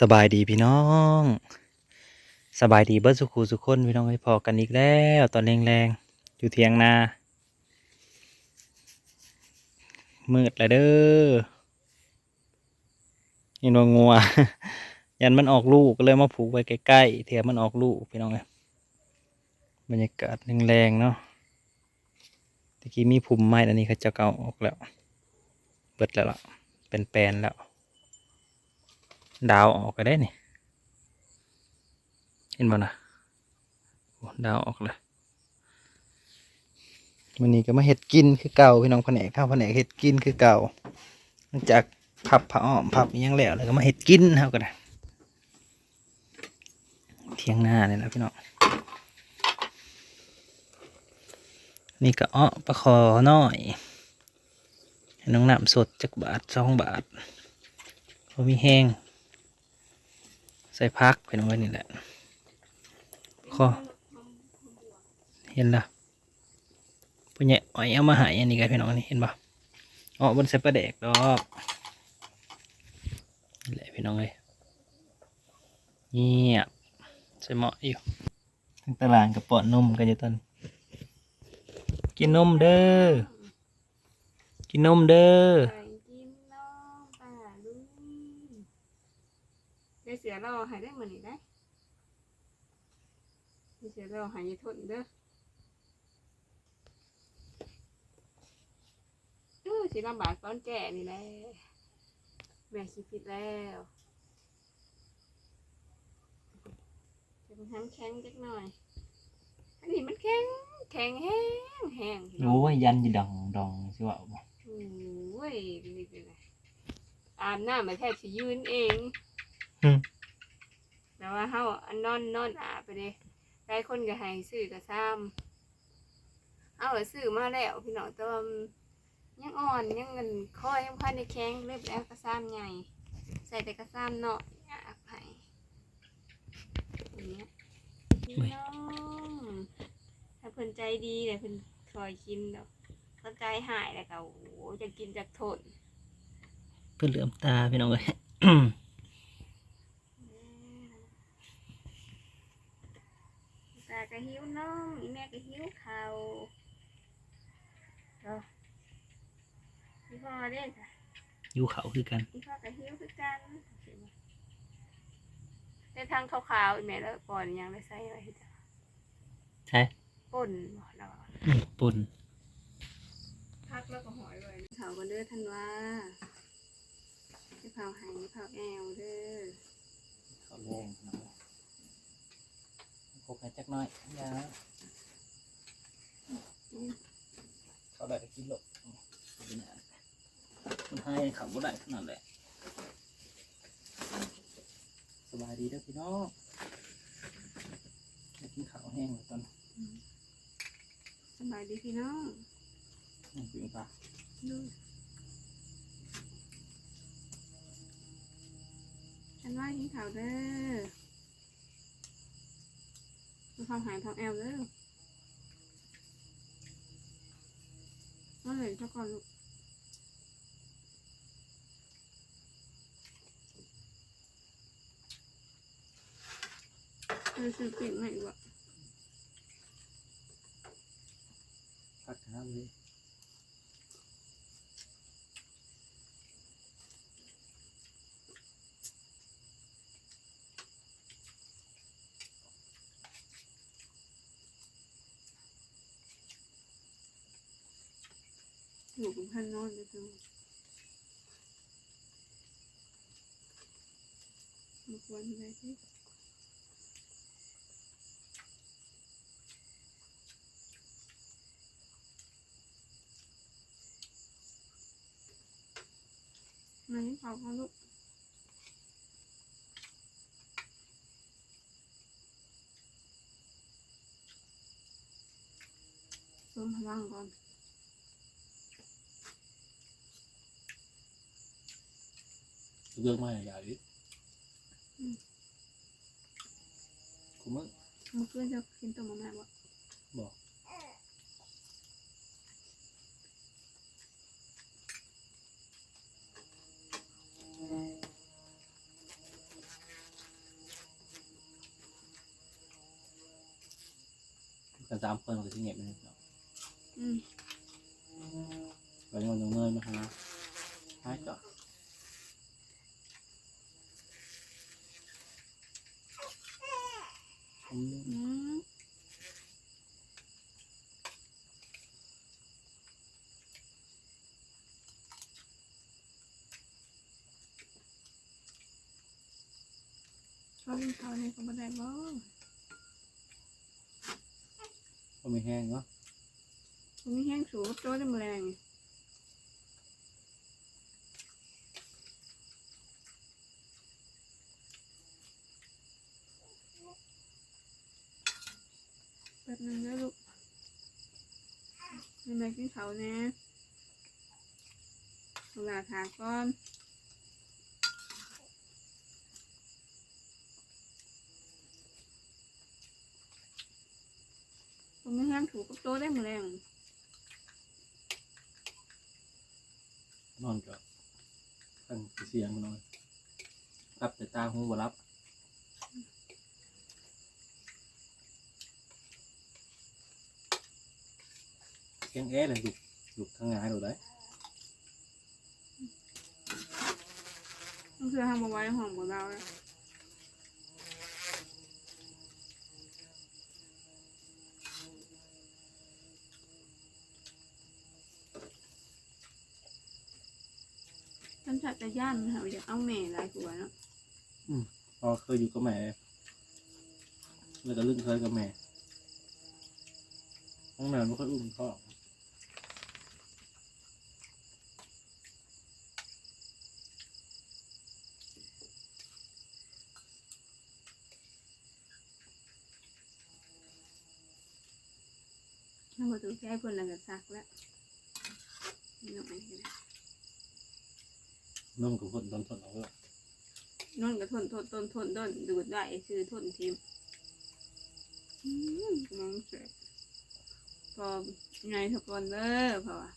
สบายดีพี่น้อง สบายดีเบิร์สุขูสุขคนพี่น้องให้พอกันอีกแล้ว ตอนแรงๆ อยู่เทียงนา มืดแล้วเด้อยินวงัว ยันมันออกลูกก็เลยมาผูกไว้ใกล้ๆเทียมันออกลูกพี่น้องเลยบรรยากาศแรงๆเนาะตะกี้มีภูมิไม้อันนี้เขาจะเกาออกแล้ว เบิดแล้วล่ะเป็นแปลนแล้ว ดาวออกก็ได้นี่ เห็นบ่นะดาวออกเลยวันนี้ก็มาเห็ดกินคือเก่าพี่น้องแผนกข้าวแผนกเห็ดกินคือเก่าหลังจากพับผ้าอ้อมพับยังแล้วแล้วก็มาเห็ดกินเท่ากันนะเที่ยงหน้าเนี่ยนะพี่น้องนี่ก็อ้อปลาคอน้อยน้องน้ำสดจักบาทสองบาทพอมีแห้ง ใส่พักเป็นไว้นี่แหละข้อเห็นละปุญญอ้อยเอามาหายอันนี้กันพี่น้องนี่เห็นปะอ๋อบนใส่ปลาแดกดอกนี่แหละพี่น้องเลยเงียบใส่เหมาะอยู่ทั้งตลาดกับปอดนมกันอยู่ตอนกินนมเด้อกินนมเด้อ ไปกินน้องป่าลุงได้ เสียเราหายได้เหมือนนี้ได้ได้เสียเราหายทนเด้อเออสิลำบากตอนแก่นี่แหละแม่คิดผิดแล้วจะมันทำแข็งจักหน่อย อันนี้มันแข็งแข็งแห้งแห้งพี่น้องโอ้ยยันจะดองดองใช่ป่ะโอ้ยนี่เป็นไงอาบน้ำมาแทบจะยืนเองอืม แต่ว่าเฮาอันนอนนอนอาไปเลยหลายคนก็ให้ซื้อกระซ้ำเอาซื้อมาแล้วพี่น้องแต่ว่ายังอ่อนยังเงินคอยยังพันในแข้งเรียบแล้วกระซ้ำใหญ่ ใส่แต่กระซ้ำเนาะอาบให้อย่างเงี้ยพี่น้องถ้าเพิ่นใจดีเนี่ยเพิ่นคอยกินดอกเข้าใจหายแล้วก็โอ้จะกินจากทนเพื่อเหลือมตาพี่น้องเลย ตา ก็หิวน้องอีแม่ก็หิวเขาวเอาพี่พ่อเด้ค่ะอยู่เขาคือกันพี่พ่อก็หิวคือกันแต่ทางขาวๆอีแม่แล้วก่อนยังได้ใส่ไว้ให้จ้ะใช่ป่นบ่เราอืมปุ่นพักแล้วก็หอยไว้เขากันเด้อท่านว่าจะเผาหายเผาแอวเด้อ เขาแรงนะ คบให้จักหน้อยยาอืมเขาได้กินหลบมันให้ขับบ่ได้ขนาดแหละสบายดีเด้อพี่น้องอยากกินข้าวแห้งเลยตอนสบายดีพี่น้องนี้ปิ่งปลาดูฉันว่ากินข้าวเด้อ ดูความหายท้องแอลเด้อว่าเลยสักก่อนลูกเออซื้อปิ่งให้อีกว่ะพักน้ำเลย หนูเป็นพันนอนเลยคือมากวนอะไรที่ไหนเผาเขาลูกเพิ่มพลังก่อน เยอะมากยาดิกูมึงมึงเพื่อนจะกินตัวมาแม่บ่บอกกระจามเพิ่นก็ที่เงียบไปนิดหน่อยอืมไปนอนตรงเนยไหมฮะให้ก่อน ชอบกินข้าวในก็บ่ได้บ่ก็ไม่แห้งเนาะผมมีแห้งสูงโจ้ได้แมลงแบบนึงแล้วลูกมีแม่กินเขาวแน่เวลาทาก้อน ผมมีแห้งสูงกับโจ้ได้แมลงนอนก็ตั้งเสียงมันนอนรับแต่ตาหูบ่รับเสียงแอ๊ะเลยลูกลูกทางงานดูได้มันคือทำเอาไว้หอมกว่าเราเลย จะจะย่านมันหาอยากเอาแม่หลายกว่าเนาะพอเคยอยู่กับแม่แล้วก็ลึกเคยกับแม่น้องแมวไม่ค่อยอุ้มพ่อถ้ามาถึงแก้เพิ่นแล้วก็ซักแล้วนี่น้องไอ้ก็ได้ นุ่มกับคนตอนทนเอาไว้นอนก็ทนทนทนทนทนดูดได้คือทนทิมอืมน้องเสร็จพอไงทุกคนเด้อพอว่ะ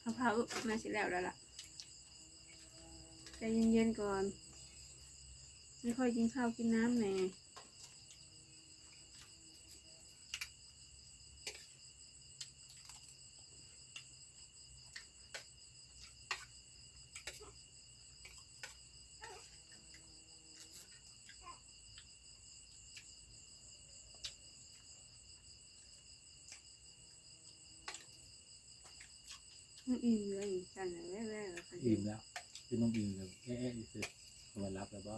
เอาพาอุมาสิแล้วแล้วล่ะใจเย็นๆก่อน ไม่ค่อยกินข้าวกินน้ำแหน่ มันอิ่มเลยจันเลยแว่ๆเลยอิ่มแล้วคือน้องอิ่มเลยแอ๊ะๆเสร็จมารับแล้วบ่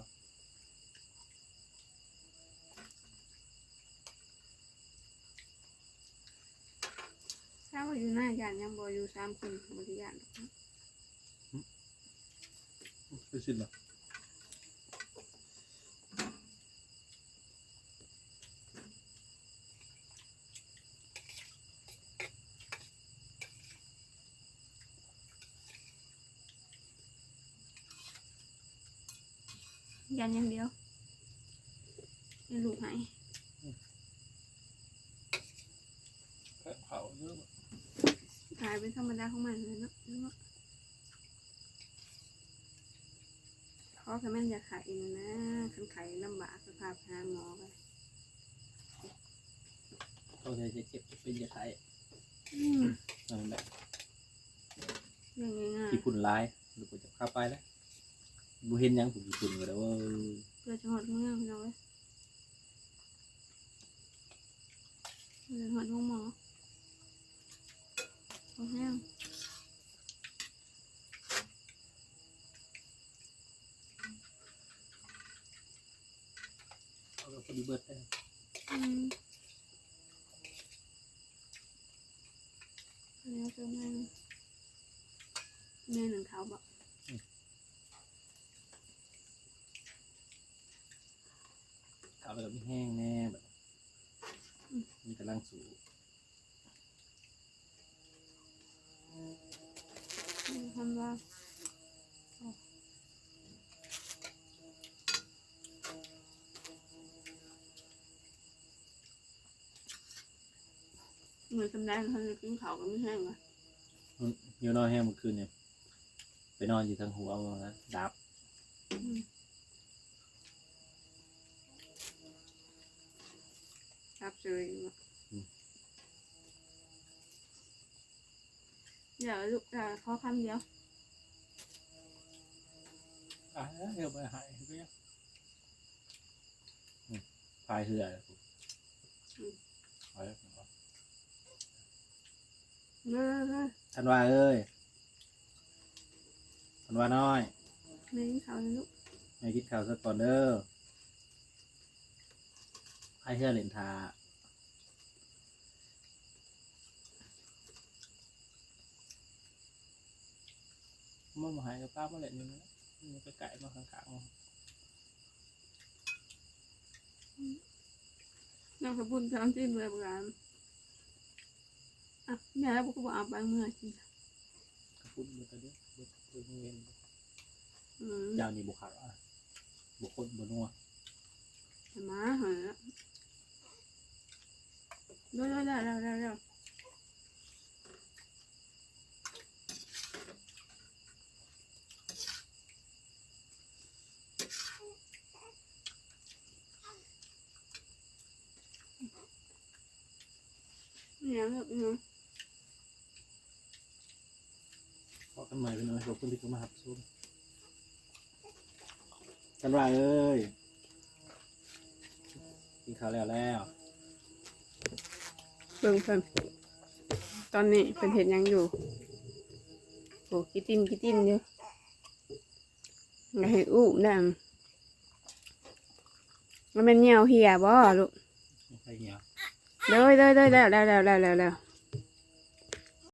ถ้าว่าอยู่หน้ายานยังบอยู่สามคนบริยานหรอกนะคือสิ้นหรอ ยันอย่างเดียวให้ลูกหายเขาเยอะหายเป็นธรรมดาของมันเลยเนาะเนาะเขาแค่แม่นอยากขายเองนะคันไข่ลำบากก็พาไปหาหมอไปเขาจะเจ็บจะเป็นจะไข้อืมนั่นแหละเรื่องง่ายที่คุณร้ายหรือผมจะเข้าไปแล้ว บูเห็นยังผมคุณก็ได้ว่าๆเพื่อจะหอดเมื่อพี่น้องเลยเพื่อหอดห้องหมอโอ้แห้งเขาก็พอดีเบิดได้ อืมแล้วจะแม่แม่หนึ่งเขาบอก เขาแล้วก็ไม่แห้งแน่แบบมีกำลังสูงทำว่าเหมือนสำแดงเขาจะกินเขาวก็ไม่แห้งว่ะเดี๋ยวนอนแห้งเมื่อคืนเนี่ย ไปนอนอยู่ทางหัวมันนะดับ เจออยู่เดี๋ยวลูกจะขอคำเดียวอะเดี๋ยวไปหายไปยังอืมพายเรือเลยผมพายแล้วผมว่า เลิกเลิก ธันวาเอ้ยธันวาน้อย ไม่กินข้าวเลยลู กให้คิดข่าวสักก่อนเด้อพายเรือเหรียญทามันมาหายกับป้าเมื่อไหร่นี่นะมันก็ไก่มาข้างๆมันน้องกระปุนจะน้ำจิ้มเลยประกันอะแม่แล้วพวกก็บอกเอาไปเมื่อกินกระพุ้นเบอร์ตะเดียวเบอร์เบอร์เงินอืมยาวนี่บุคคลอะบุคคลบนนัวหมาเหรอเร็วเร็วเร็วเร็ว เร็วเร็วเนี่ยลูกเนี่ยพอกันใหม่เป็นหน่อยขอบคุณที่เข้ามาหับชมกันว่าเอ้ยกินข้าวแล้วแล้วเบิ่งเพิ่นตอนนี้เพิ่นเห็นยังอยู่โอ้กิตินกิตินอยู่อยากให้อู้มได้มั้ยมันเป็นเหนียวเหี่ยบ่ลูกไม่ค่อยเหี่ยว เลยเลยเลยแล้วแล้วแล้วแล้วแล้วแล้ว